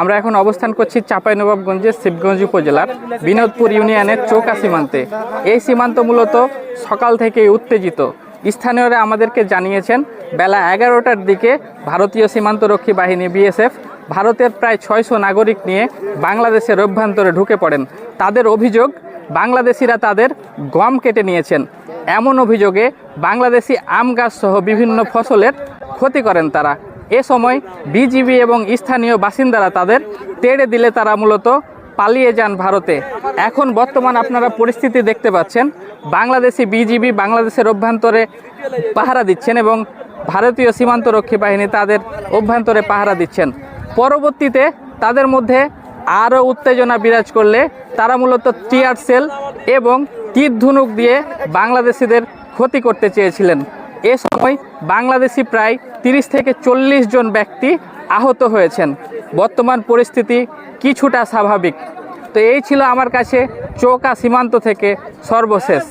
আমরা এখন অবস্থান করছি চাঁপাইনবাবগঞ্জের শিবগঞ্জ উপজেলার বিনোদপুর ইউনিয়নের চৌকা সীমান্তে। এই সীমান্ত মূলত সকাল থেকেই উত্তেজিত। স্থানীয়রা আমাদেরকে জানিয়েছেন, বেলা এগারোটার দিকে ভারতীয় সীমান্তরক্ষী বাহিনী বিএসএফ ভারতের প্রায় ছয়শো নাগরিক নিয়ে বাংলাদেশের অভ্যন্তরে ঢুকে পড়েন। তাদের অভিযোগ, বাংলাদেশিরা তাদের গম কেটে নিয়েছেন। এমন অভিযোগে বাংলাদেশি আম গাছ সহ বিভিন্ন ফসলের ক্ষতি করেন তারা। এ সময় বিজিবি এবং স্থানীয় বাসিন্দারা তাদের তেড়ে দিলে তারা মূলত পালিয়ে যান ভারতে। এখন বর্তমান আপনারা পরিস্থিতি দেখতে পাচ্ছেন, বাংলাদেশি বিজিবি বাংলাদেশের অভ্যন্তরে পাহারা দিচ্ছেন এবং ভারতীয় সীমান্তরক্ষী বাহিনী তাদের অভ্যন্তরে পাহারা দিচ্ছেন। পরবর্তীতে তাদের মধ্যে আরও উত্তেজনা বিরাজ করলে তারা মূলত টিয়ার সেল এবং তীর ধনুক দিয়ে বাংলাদেশিদের ক্ষতি করতে চেয়েছিলেন। এ সময় বাংলাদেশি প্রায় তিরিশ থেকে চল্লিশ জন ব্যক্তি আহত হয়েছেন। বর্তমান পরিস্থিতি কিছুটা স্বাভাবিক। তো এই ছিল আমার কাছে চৌকা সীমান্ত থেকে সর্বশেষ।